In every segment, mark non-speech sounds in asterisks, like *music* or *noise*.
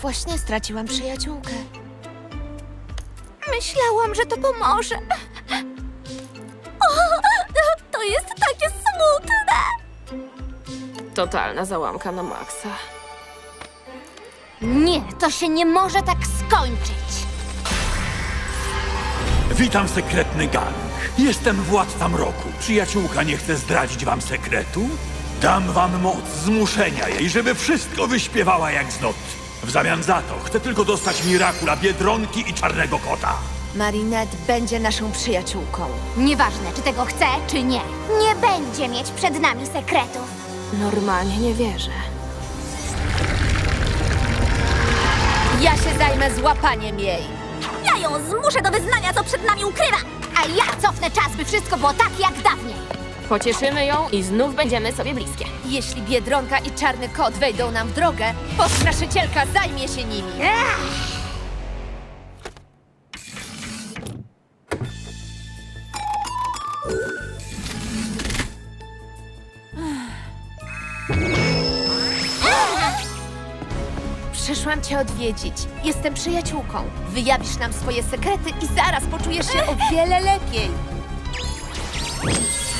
Właśnie straciłam przyjaciółkę. Myślałam, że to pomoże. O, to jest takie smutne. Totalna załamka na maksa. Nie, to się nie może tak skończyć. Witam sekretny gang. Jestem władca mroku. Przyjaciółka nie chce zdradzić wam sekretu? Dam wam moc zmuszenia jej, żeby wszystko wyśpiewała jak z not. W zamian za to chcę tylko dostać Mirakula, Biedronki i Czarnego Kota. Marinette będzie naszą przyjaciółką. Nieważne, czy tego chce, czy nie. Nie będzie mieć przed nami sekretów. Normalnie nie wierzę. Ja się zajmę złapaniem jej. Ja ją zmuszę do wyznania, co przed nami ukrywa. A ja cofnę czas, by wszystko było tak jak dawniej. Pocieszymy ją i znów będziemy sobie bliskie. Jeśli Biedronka i Czarny Kot wejdą nam w drogę, postraszycielka zajmie się nimi. Przyszłam cię odwiedzić. Jestem przyjaciółką. Wyjawisz nam swoje sekrety i zaraz poczujesz się o wiele lepiej.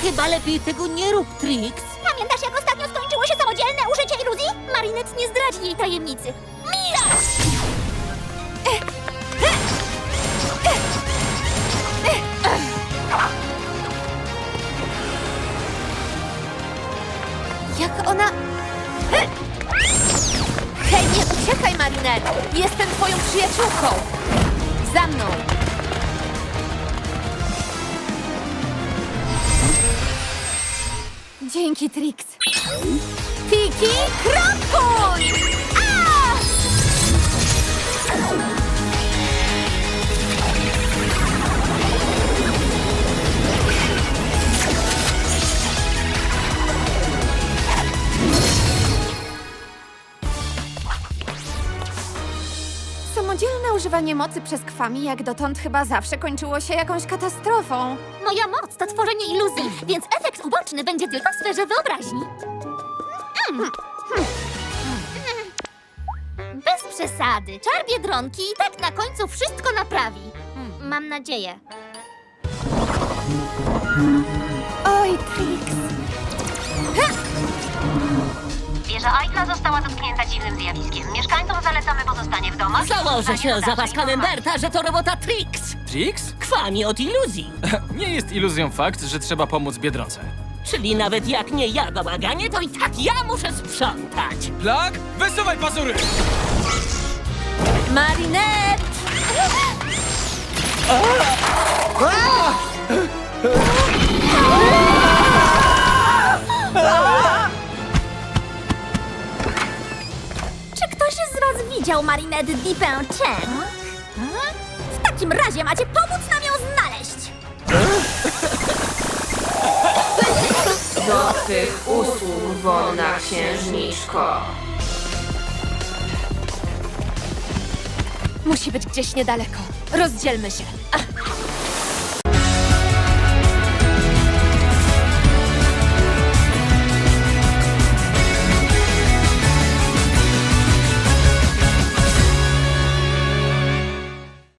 Chyba lepiej tego nie rób, Trix. Pamiętasz, jak ostatnio skończyło się samodzielne użycie iluzji? Marinette nie zdradzi jej tajemnicy. Mija! Jak ona... Hej, nie uciekaj, Marinette! Jestem twoją przyjaciółką! Za mną! Dzięki, Trix. Tiki, krokuj! Samodzielne używanie mocy przez kwami jak dotąd chyba zawsze kończyło się jakąś katastrofą. Moja moc to tworzenie iluzji, więc efekt uboczny będzie tylko w sferze wyobraźni. Mm. Bez przesady. Czar Biedronki i tak na końcu wszystko naprawi. Mam nadzieję. Oj, Trix. Wieża Eitla została dotknięta dziwnym zjawiskiem. Mieszkańcom zalecamy pozostanie w domach. Założę się za paskalem Berta, że to robota Trix. Trix? Kwami od iluzji. *laughs* Nie jest iluzją fakt, że trzeba pomóc Biedronce. Czyli nawet jak nie ja bałaganie, to i tak ja muszę sprzątać. Plak, wysuwaj pazury! Marinette! Ktoś z was widział Marinette Dipin-Chen? W takim razie macie pomóc nam ją znaleźć. Do twych usług, wolna księżniczko. Musi być gdzieś niedaleko. Rozdzielmy się.